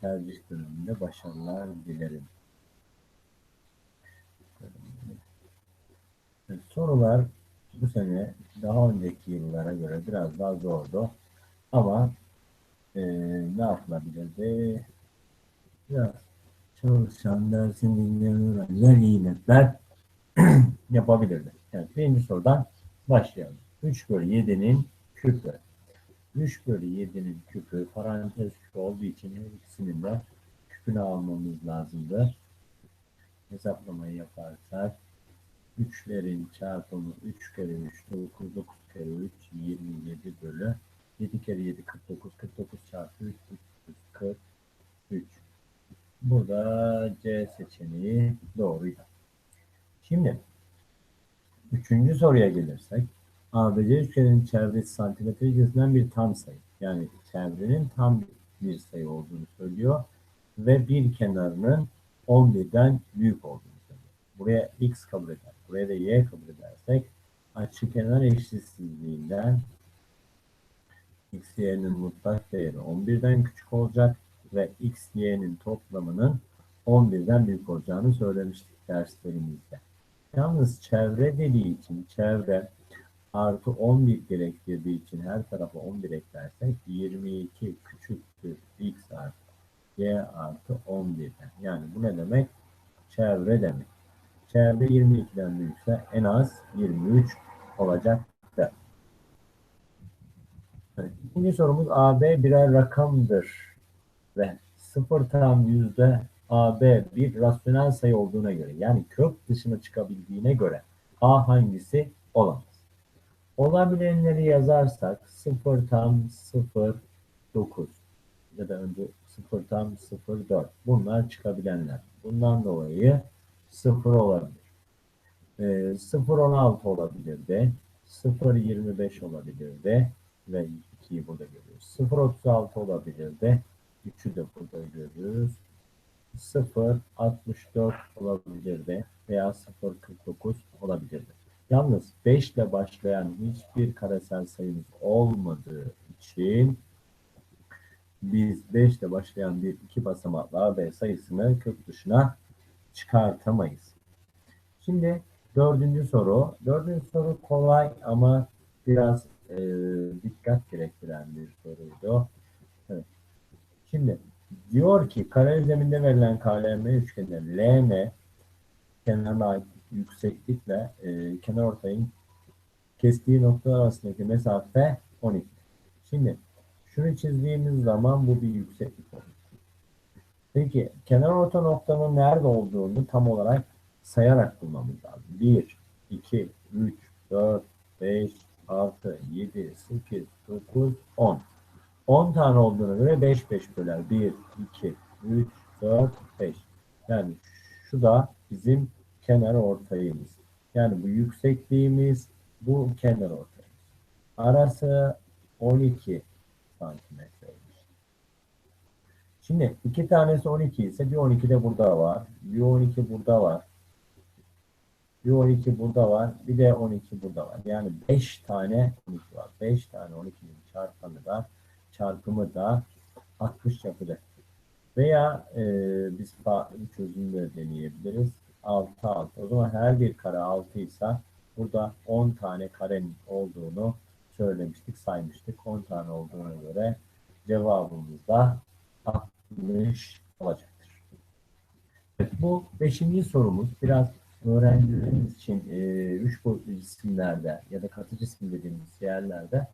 tercih döneminde başarılar dilerim. Sorular bu sene daha önceki yıllara göre biraz daha zordu. Ama e, ne yapılabilirdi? Biraz çalışan, dersin dinleyen öğrenciler iyi netler yapabilirdi. Yani birinci sorudan başlayalım. 3 bölü 7'nin küpü. 3 bölü 7'nin küpü parantez küpü olduğu için her ikisinin de küpünü almamız lazımdı. Hesaplamayı yaparsak 3'lerin çarpımı 3 kere 3 9 9 kere 3 27 bölü 7 kere 7 49 49 çarpı 3 343 Burada C seçeneği doğruydu. Şimdi üçüncü soruya gelirsek ABC üçgenin çevresi santimetre cinsinden bir tam sayı. Yani çevrenin tam bir sayı olduğunu söylüyor ve bir kenarının 11'den büyük olduğunu söylüyor. Buraya x kabul eder. Buraya da y kabul edersek açıkenar eşitsizliğinden x, y'nin mutlak değeri 11'den küçük olacak ve x, y'nin toplamının 11'den büyük olacağını söylemiştik derslerimizde. Yalnız çevre dediği için çevre artı 11 gerektirdiği için her tarafa 11 eklersek 22 küçüktür x artı y artı 11'den. Yani bu ne demek? Çevre demek. Çevre 22'den büyükse en az 23 olacaktır. Evet, ikinci sorumuz AB birer rakamdır ve sıfır tam yüzde AB bir rasyonel sayı olduğuna göre yani kök dışına çıkabildiğine göre A hangisi olamaz? Olabilenleri yazarsak 0 tam 0 9 ya da önce 0 tam 0 4 bunlar çıkabilenler. Bundan dolayı 0 olabilir. E, 0 16 olabilir de 0 25 olabilir de ve 2'yi burada görüyoruz. 0 36 olabilir de 3'ü de burada görüyoruz. 0 64 olabilir de veya 0 49 olabilir de. Yalnız 5 ile başlayan hiçbir karesel sayımız olmadığı için biz 5 ile başlayan bir iki basamaklı AB sayısını kök dışına çıkartamayız. Şimdi dördüncü soru. Dördüncü soru kolay ama biraz e, dikkat gerektiren bir soruydu. Evet. Şimdi diyor ki kare zeminde verilen KLM üçgeninde LM kenarına ait yükseklikle e, kenar ortayın kestiği noktalar arasındaki mesafe 12. Şimdi şunu çizdiğimiz zaman bu bir yükseklik olur. Peki kenar orta noktanın nerede olduğunu tam olarak sayarak bulmamız lazım. 1, 2, 3, 4, 5, 6, 7, 8, 9, 10. 10 tane olduğuna göre 5 5 böler. 1, 2, 3, 4, 5. Yani şu da bizim kenar ortayımız. Yani bu yüksekliğimiz bu kenar ortayımız. Arası 12 santimetreymiş. Şimdi iki tanesi 12 ise bir 12 de burada var. Bir 12 burada var. Bir 12 burada var. Bir de 12 burada var. Yani 5 tane 12 var. 5 tane 12'nin çarpanı da çarpımı da 60 yapacak. Veya e, biz farklı bir çözüm de deneyebiliriz. 6 6. O zaman her bir kare 6 ise burada 10 tane karenin olduğunu söylemiştik, saymıştık. 10 tane olduğuna göre cevabımız da 60 olacaktır. Evet, bu 5. sorumuz biraz öğrencilerimiz için 3 e, boyutlu cisimlerde ya da katı cisim dediğimiz yerlerde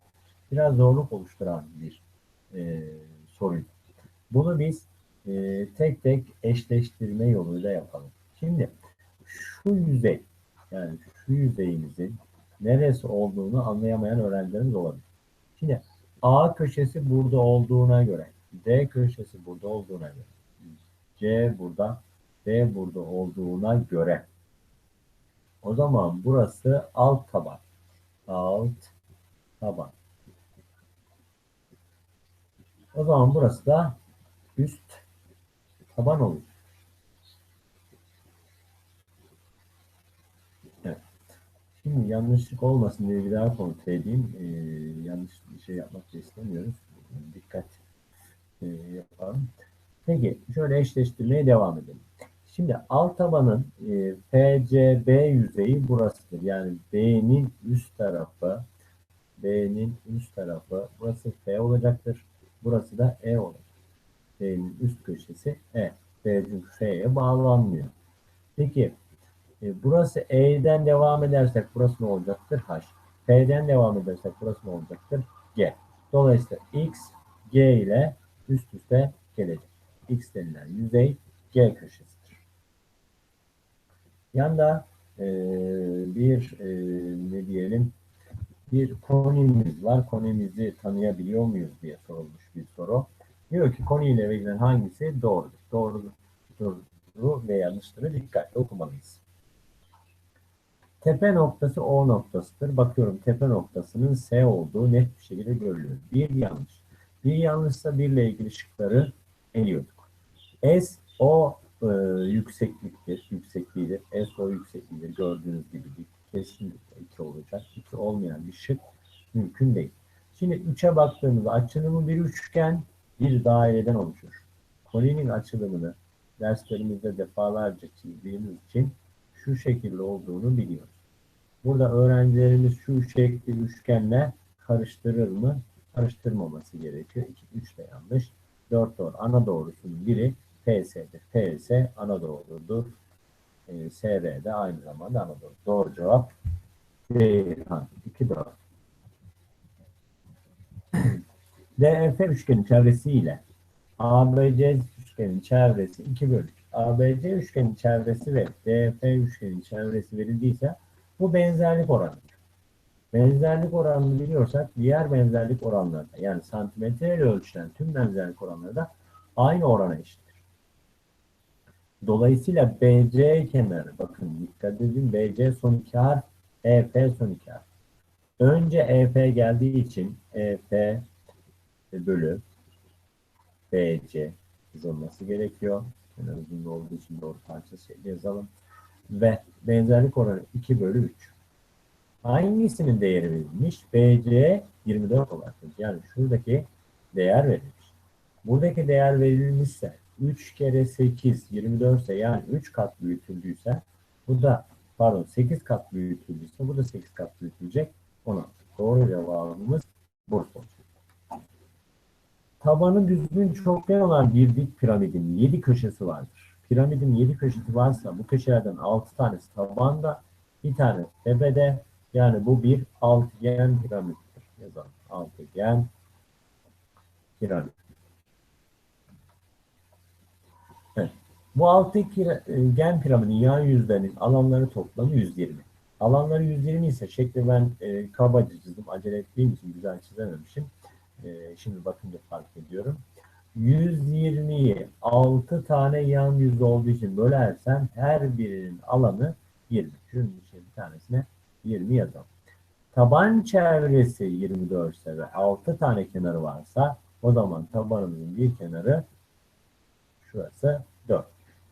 biraz zorluk oluşturan bir e, soruydu. Bunu biz e, tek tek eşleştirme yoluyla yapalım. Şimdi şu yüzey yani şu yüzeyimizin neresi olduğunu anlayamayan öğrencilerimiz olabilir. Şimdi A köşesi burada olduğuna göre, D köşesi burada olduğuna göre, C burada, D burada olduğuna göre o zaman burası alt taban. Alt taban. O zaman burası da üst taban olur. Şimdi yanlışlık olmasın diye bir daha kontrol edeyim. Ee, yanlış bir şey yapmak da istemiyoruz. Dikkat e, yapalım. Peki şöyle eşleştirmeye devam edelim. Şimdi alt tabanın e, FCB yüzeyi burasıdır. Yani B'nin üst tarafı B'nin üst tarafı burası F olacaktır. Burası da E olacak. B'nin üst köşesi E. B çünkü F'ye bağlanmıyor. Peki e, burası E'den devam edersek burası ne olacaktır? H. F'den devam edersek burası ne olacaktır? G. Dolayısıyla X, G ile üst üste gelecek. X denilen yüzey G köşesidir. Yanda e, bir e, ne diyelim bir konimiz var. Konimizi tanıyabiliyor muyuz diye sorulmuş bir soru. Diyor ki konuyla verilen hangisi doğrudur? Doğru, doğru ve yanlışları dikkatli okumalıyız. Tepe noktası O noktasıdır. Bakıyorum tepe noktasının S olduğu net bir şekilde görülüyor. Bir yanlış. Bir yanlışsa birle ilgili şıkları eliyorduk. S o e, yüksekliktir, yüksekliğidir. S o yüksekliğidir. Gördüğünüz gibi kesinlikle 2 olacak. 2 olmayan bir şık mümkün değil. Şimdi 3'e baktığımızda açılımı bir üçgen bir daireden oluşur. Koninin açılımını derslerimizde defalarca çizdiğimiz için şu şekilde olduğunu biliyoruz. Burada öğrencilerimiz şu şekli üçgenle karıştırır mı? Karıştırmaması gerekiyor. 2, 3 de yanlış. 4 doğru. Ana doğrusunun biri PS'dir. PS ana doğrudur. E, SV de aynı zamanda ana doğru. Doğru cevap Ceyhan. 2 doğru. DF üçgenin çevresi ile ABC üçgenin çevresi 2 bölü 3. ABC üçgenin çevresi ve DF üçgenin çevresi verildiyse bu benzerlik oranıdır. Benzerlik oranını biliyorsak diğer benzerlik oranlarında yani santimetre ile ölçülen tüm benzerlik oranları da aynı orana eşittir. Dolayısıyla BC kenarı bakın dikkat edin BC son iki harf EF son iki harf. Önce EF geldiği için EF bölü BC yazılması gerekiyor. Kenar uzunluğu olduğu için doğru parçası yazalım. Ve benzerlik oranı 2 bölü 3. Hangisinin değeri verilmiş? BC 24 olarak. Yani şuradaki değer verilmiş. Buradaki değer verilmişse 3 kere 8 24 ise yani 3 kat büyütüldüyse bu da pardon 8 kat büyütüldüyse bu da 8 kat büyütülecek. 16. Doğru cevabımız Bursa. Tabanı düzgün çokgen olan bir dik piramidin 7 köşesi vardır. Piramidin 7 köşesi varsa bu köşelerden 6 tanesi tabanda, bir tane tepede. Yani bu bir altıgen piramittir. Yazalım. Altıgen piramit. Evet. Bu altıgen piramidin yan yüzlerinin alanları toplamı 120. Alanları 120 ise şekli ben e, kabaca çizdim. Acele ettiğim için güzel çizememişim. E, şimdi bakınca fark ediyorum. 120'yi 6 tane yan yüz olduğu için bölersen her birinin alanı 20. Şunun için bir tanesine 20 yazalım. Taban çevresi 24 ise ve 6 tane kenarı varsa o zaman tabanımızın bir kenarı şurası 4.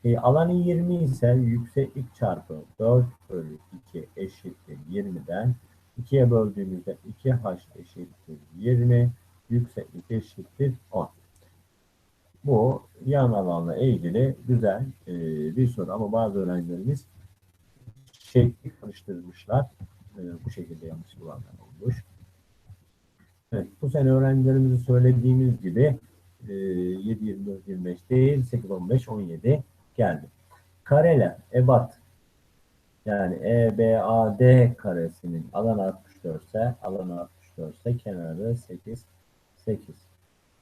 E, alanı 20 ise yükseklik çarpı 4 bölü 2 eşittir 20'den 2'ye böldüğümüzde 2h eşittir 20 yükseklik eşittir 10. Bu yan alanla ilgili güzel e, bir soru ama bazı öğrencilerimiz şekli karıştırmışlar. E, bu şekilde yanlış bulanlar olmuş. Evet, bu sene öğrencilerimize söylediğimiz gibi e, 7, 24, 25 değil 8, 15, 17 geldi. Kareler, ebat yani EBAD karesinin alan 64 ise alan 64 ise kenarı 8, 8.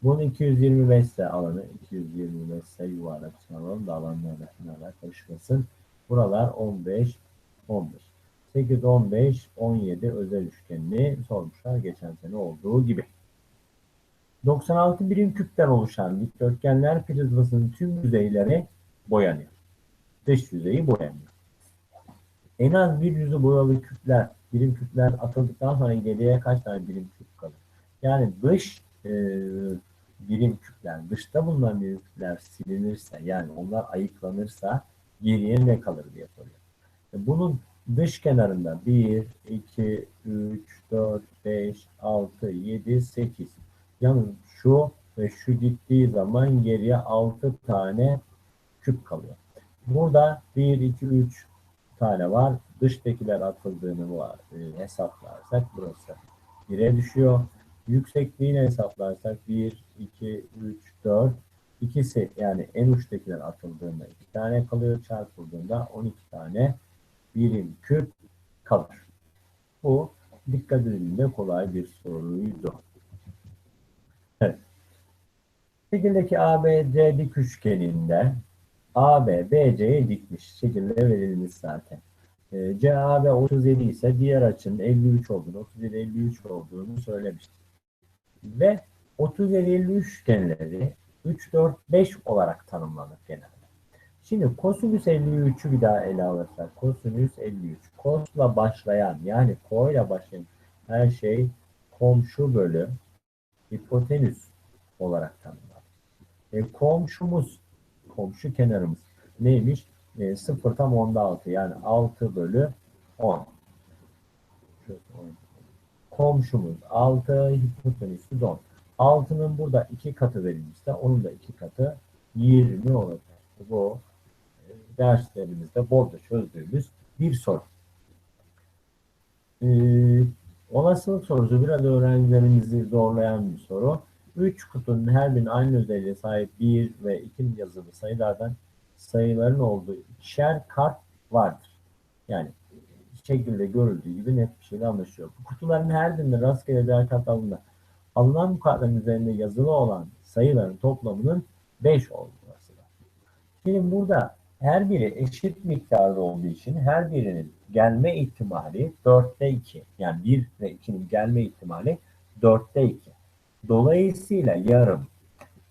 Bunun 225 ise alanı 225 ise yuvarlak alalım da alanlarla kenarlar karışmasın. Buralar 15, 15. 8, 15, 17 özel üçgenini sormuşlar geçen sene olduğu gibi. 96 birim küpten oluşan dikdörtgenler prizmasının tüm yüzeyleri boyanıyor. Dış yüzeyi boyanıyor. En az bir yüzü boyalı küpler, birim küpler atıldıktan sonra geriye kaç tane birim küp kalır? Yani dış e, birim küpler, dışta bulunan birim küpler silinirse, yani onlar ayıklanırsa geriye ne kalır diye soruyor. E, bunun dış kenarında 1, 2, 3, 4, 5, 6, 7, 8. Yalnız şu ve şu gittiği zaman geriye 6 tane küp kalıyor. Burada 1, 2, 3 tane var. Dıştakiler atıldığını var, e, hesaplarsak burası 1'e düşüyor. Yüksekliğini hesaplarsak 1, 2, 3, 4. İkisi yani en uçtakiler atıldığında 2 tane kalıyor. Çarpıldığında 12 tane birim küp kalır. Bu dikkat edildiğinde kolay bir soruydu. Evet. Şekildeki ABC dik üçgeninde AB BC'ye dikmiş. Şekilde verilmiş zaten. E, CAB 37 ise diğer açının 53 olduğunu, 37-53 olduğunu söylemiştik. Ve 37-53 üçgenleri 3, 4, 5 olarak tanımlanır genelde. Şimdi kosinüs 53'ü bir daha ele alırsak. Kosinüs 53. Kosla başlayan yani ko başlayan her şey komşu bölü hipotenüs olarak tanımlanır. E, komşumuz, komşu kenarımız neymiş? E, 0 tam onda 6 yani 6 bölü 10. Komşumuz 6, hipotenüsü 10. 6'nın burada 2 katı verilmişse onun da 2 katı 20 olacak. Bu e, derslerimizde bolca çözdüğümüz bir soru. Ee, olasılık sorusu biraz öğrencilerimizi zorlayan bir soru. 3 kutunun her birinin aynı özelliğe sahip 1 ve 2 yazılı sayılardan sayıların olduğu ikişer kart vardır. Yani şekilde görüldüğü gibi net bir şekilde anlaşılıyor. Bu kutuların her birinde rastgele bir kart alındığında alınan bu kartların üzerinde yazılı olan sayıların toplamının 5 olduğu varsayılır. Şimdi burada her biri eşit miktarda olduğu için her birinin gelme ihtimali 4'te 2. Yani 1 ve 2'nin gelme ihtimali 4'te 2. Dolayısıyla yarım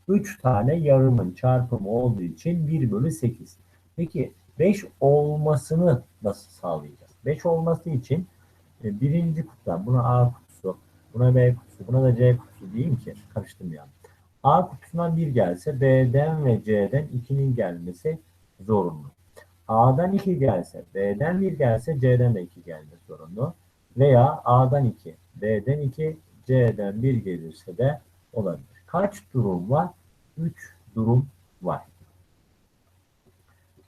3 tane yarımın çarpımı olduğu için 1 bölü 8. Peki 5 olmasını nasıl sağlayacağız? 5 olması için e, birinci kutudan buna A buna B kutusu, buna da C kutusu diyeyim ki karıştırmayalım. A kutusundan 1 gelse B'den ve C'den 2'nin gelmesi zorunlu. A'dan 2 gelse, B'den 1 gelse C'den de 2 gelmesi zorunlu. Veya A'dan 2, B'den 2, C'den 1 gelirse de olabilir. Kaç durum var? 3 durum var.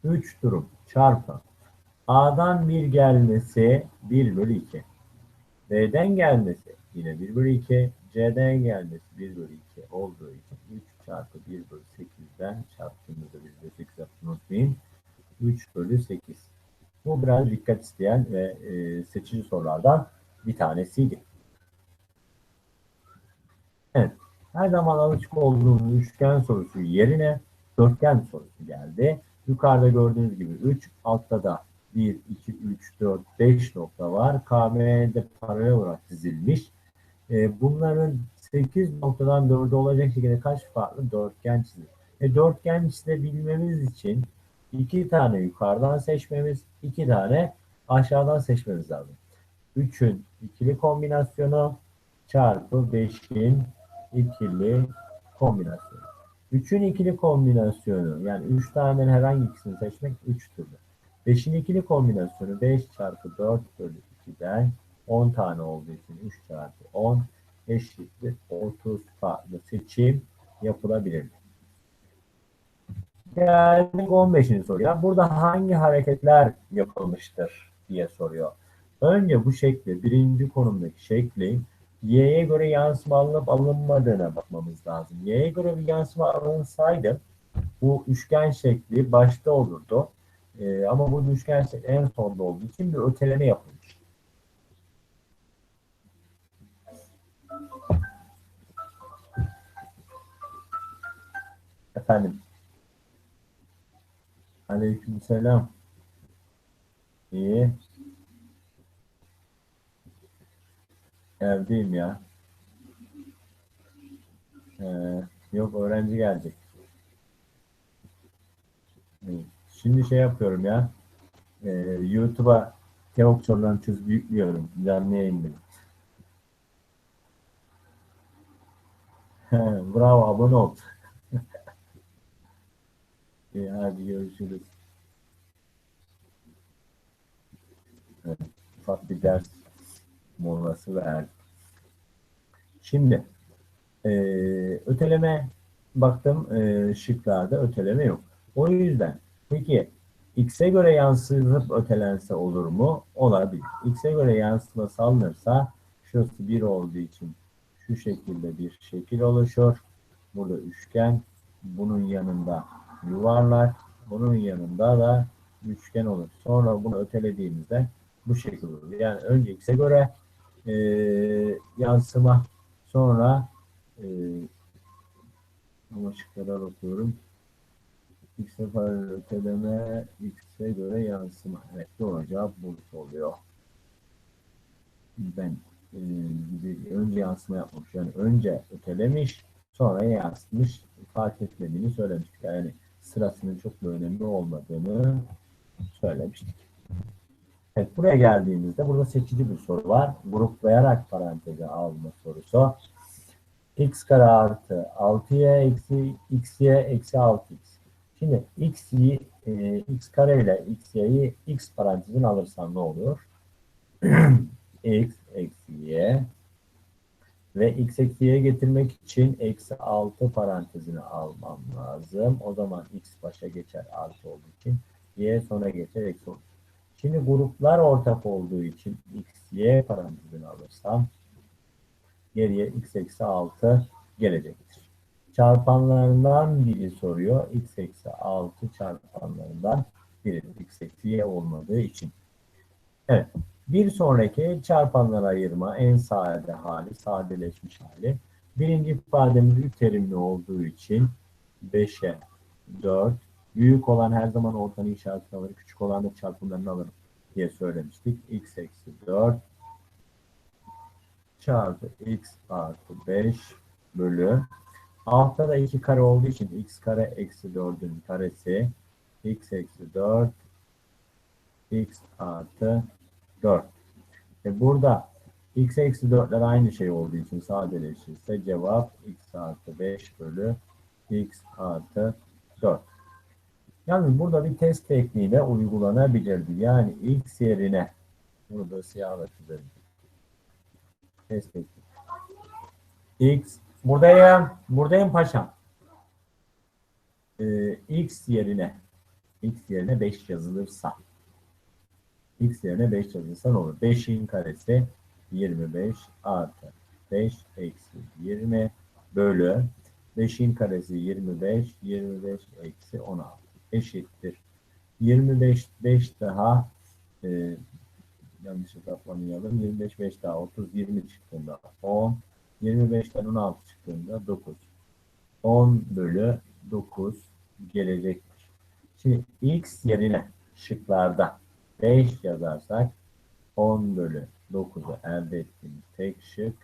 3 durum çarpı A'dan 1 gelmesi 1 bölü 2. B'den gelmesi yine 1 bölü 2. C'den gelmesi 1 bölü 2 olduğu için 3 çarpı 1 bölü 8'den çarptığımızda 1 bölü 8 yaptığını unutmayın. 3 bölü 8. Bu biraz dikkat isteyen ve e, seçici sorulardan bir tanesiydi. Evet. Her zaman alışık olduğumuz üçgen sorusu yerine dörtgen sorusu geldi. Yukarıda gördüğünüz gibi 3, altta da 1, 2, 3, 4, 5 nokta var. KM'de paralel olarak dizilmiş. E, bunların 8 noktadan 4'e olacak şekilde kaç farklı dörtgen çizilir? E, dörtgen çizebilmemiz için iki tane yukarıdan seçmemiz, iki tane aşağıdan seçmemiz lazım. 3'ün ikili kombinasyonu çarpı 5'in ikili kombinasyonu. 3'ün ikili kombinasyonu yani 3 tane herhangi ikisini seçmek 3 türlü. 5'in ikili kombinasyonu 5 çarpı 4 bölü 2'den 10 tane olduğu için 3 çarpı 10 eşittir 30 farklı seçim yapılabilir. Geldik 15. soruya. Burada hangi hareketler yapılmıştır diye soruyor. Önce bu şekli, birinci konumdaki şekli y'ye göre yansıma alınıp alınmadığına bakmamız lazım. Y'ye göre bir yansıma alınsaydı bu üçgen şekli başta olurdu. Ee, ama bu üçgen şekli en sonda olduğu için bir öteleme yapılmış. Efendim. Aleykümselam. İyi. Evdeyim ya. Ee, yok öğrenci gelecek. Şimdi şey yapıyorum ya. E, YouTube'a tevok sorularını çözüp yüklüyorum. Canlı yayındayım. Bravo abone ol. İyi, hadi görüşürüz. Evet, ufak bir ders molası verdik. Şimdi e, öteleme baktım e, şıklarda öteleme yok. O yüzden peki x'e göre yansıtıp ötelense olur mu? Olabilir. x'e göre yansıma salınırsa şurası 1 olduğu için şu şekilde bir şekil oluşur. Burada üçgen, bunun yanında yuvarlak, bunun yanında da üçgen olur. Sonra bunu ötelediğimizde bu şekil olur. Yani önce göre e, yansıma, sonra e, bu şıklara bakıyorum. X'e öteleme, X'e göre yansıma. Evet doğru cevap bu oluyor. Ben e, önce yansıma yapmış. Yani önce ötelemiş, sonra yansıtmış. Fark etmediğini söylemiştik. Yani sırasının çok da önemli olmadığını söylemiştik. Evet, buraya geldiğimizde burada seçici bir soru var. Gruplayarak paranteze alma sorusu. x kare artı 6y eksi xy eksi 6x. Şimdi x'yi e, x kare ile xy'yi x parantezine alırsan ne olur? x eksi y ve x eksi y getirmek için eksi 6 parantezine almam lazım. O zaman x başa geçer artı olduğu için y sona geçer eksi olur. Şimdi gruplar ortak olduğu için x, y parantezini alırsam geriye x eksi 6 gelecektir. Çarpanlarından biri soruyor. x eksi 6 çarpanlarından biri x eksi y olmadığı için. Evet. Bir sonraki çarpanlara ayırma en sade hali, sadeleşmiş hali. Birinci ifademiz üç terimli olduğu için 5'e 4 Büyük olan her zaman ortanın işaretini alır. Küçük olan da çarpımlarını alır diye söylemiştik. x eksi 4 çarpı x artı 5 bölü altta da 2 kare olduğu için x kare eksi 4'ün karesi x eksi 4 x artı 4. E burada x eksi 4'ler aynı şey olduğu için sadeleşirse cevap x artı 5 bölü x artı 4. Yalnız burada bir test tekniğiyle uygulanabilirdi. Yani x yerine bunu da siyahla çizelim. Test tekniği. x buradayım. Buradayım paşam. Ee, x yerine x yerine 5 yazılırsa x yerine 5 yazılırsa ne olur? 5'in karesi 25 artı 5 eksi 20 bölü 5'in karesi 25 25 eksi 16 eşittir. 25 5 daha e, yanlış hesaplamayalım. 25 5 daha 30 20 çıktığında 10 25'ten 16 çıktığında 9 10 bölü 9 gelecektir. Şimdi x yerine şıklarda 5 yazarsak 10 bölü 9'u elde ettiğimiz tek şık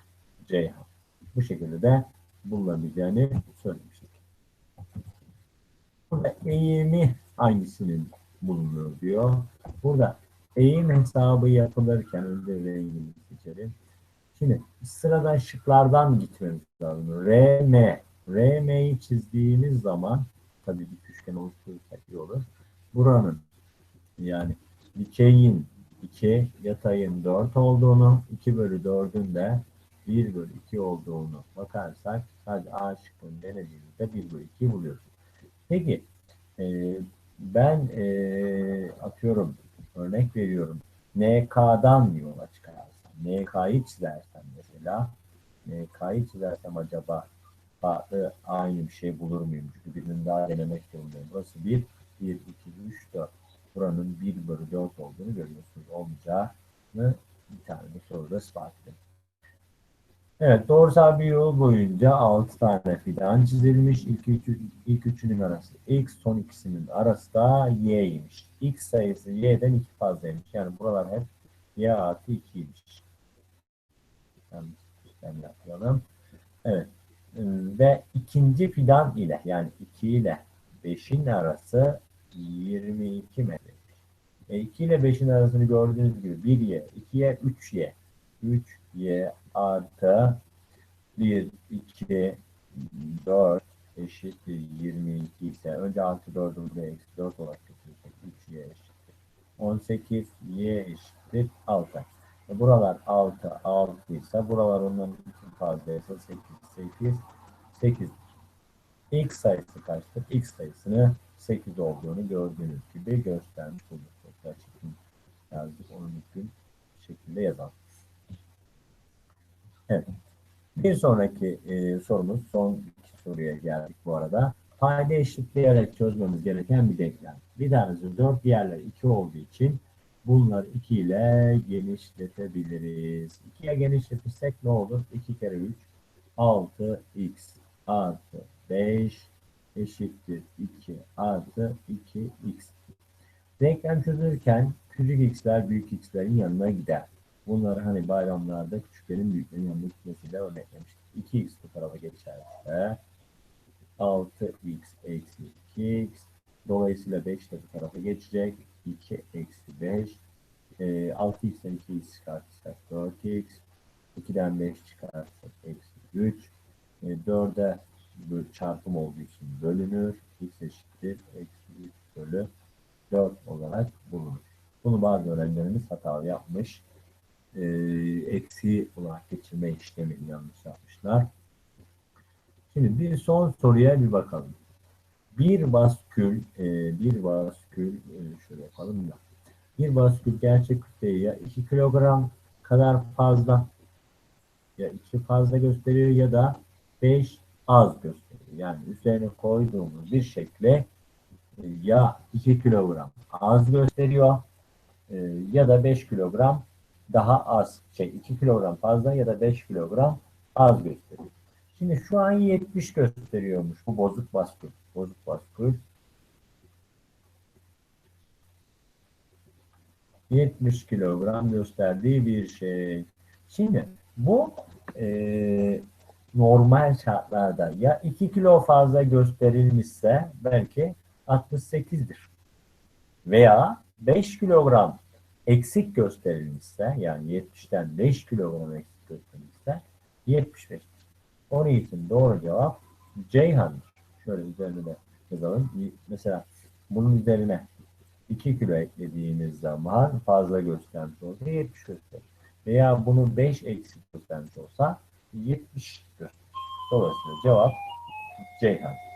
Ceyhan. Bu şekilde de bulunabileceğini söylemiştik. Burada eğimi hangisinin bulunur diyor. Burada eğim hesabı yapılırken önce rengini seçelim. Şimdi sıradan şıklardan gitmemiz lazım. RM. RM'yi çizdiğimiz zaman tabii bir üçgen oluşturursak iyi olur. Buranın yani dikeyin 2, yatayın 4 olduğunu, 2 bölü 4'ün de 1 bölü 2 olduğunu bakarsak sadece A şıkkını denediğimizde 1 bölü 2 buluyoruz. Peki e, ben e, atıyorum örnek veriyorum NK'dan yola çıkarsam NK'yı çizersem mesela NK'yı çizersem acaba farklı aynı bir şey bulur muyum? Çünkü birini daha denemek zorundayım. Burası 1, 1, 2, 3, 4. Buranın 1 bölü 4 olduğunu görüyorsunuz. Olmayacağını bir tane de soruda ispat edin. Evet, doğrusal bir yol boyunca 6 tane fidan çizilmiş. İlk, üç, ilk üçünün arası x, son ikisinin arası da y'ymiş. x sayısı y'den 2 fazlaymış. Yani buralar hep y artı 2'ymiş. Yani yapalım. Evet. Ve ikinci fidan ile yani 2 ile 5'in arası 22 metre. E, 2 ile 5'in arasını gördüğünüz gibi 1y, 2y, 3y. 3y artı 1, 2, 4 eşittir 22 ise önce artı 4'ü buraya eksi 4 olarak götürürsek 3y eşittir. 18 y eşittir 6. E, buralar 6, 6 ise buralar onların için fazlaysa 8, 8, 8. X sayısı kaçtır? X sayısını 8 olduğunu gördüğünüz gibi göstermiş olduk. Tekrar çekim yazdık. Onu mümkün şekilde yazalım. Evet. Bir sonraki e, sorumuz son iki soruya geldik bu arada. Payda eşitleyerek çözmemiz gereken bir denklem. Bir tanesi 4, diğerleri 2 olduğu için bunları 2 ile genişletebiliriz. 2'ye genişletirsek ne olur? 2 kere 3 6x artı 5 eşittir 2 artı 2x. Denklem çözülürken küçük x'ler büyük x'lerin yanına gider. Bunları hani bayramlarda küçüklerin büyüklerin yanına gitmesiyle örneklemiştik. 2x bu tarafa geçerse 6x eksi 2x dolayısıyla 5 de bu tarafa geçecek. 2 eksi 5 e, 6x'ten 2x çıkartırsak 4x 2'den 5 çıkartırsak eksi 3 e, 4'e bu çarpım olduğu için bölünür. x eşittir eksi 3 bölü 4 olarak bulunur. Bunu bazı öğrencilerimiz hatalı yapmış. E, eksi olarak geçirme işlemini yanlış yapmışlar. Şimdi bir son soruya bir bakalım. Bir baskül, e, bir baskül, e, şöyle yapalım da. Bir baskül gerçek kütleyi ya 2 kilogram kadar fazla ya 2 fazla gösteriyor ya da 5 az gösteriyor. Yani üzerine koyduğumuz bir şekle e, ya 2 kilogram az gösteriyor e, ya da 5 kilogram daha az şey 2 kilogram fazla ya da 5 kilogram az gösteriyor. Şimdi şu an 70 gösteriyormuş bu bozuk baskül. Bozuk baskül 70 kilogram gösterdiği bir şey. Şimdi bu e, normal şartlarda ya 2 kilo fazla gösterilmişse belki 68'dir. Veya 5 kilogram eksik gösterilmişse yani 70'ten 5 kilogram eksik gösterilmişse 75'tir. Onun için doğru cevap Ceyhan'dır. Şöyle üzerine de yazalım. Mesela bunun üzerine 2 kilo eklediğimiz zaman fazla göstermiş olsa 70 gösterir. Veya bunu 5 eksik göstermiş olsa 70 gösterir. Dolayısıyla cevap Ceyhan.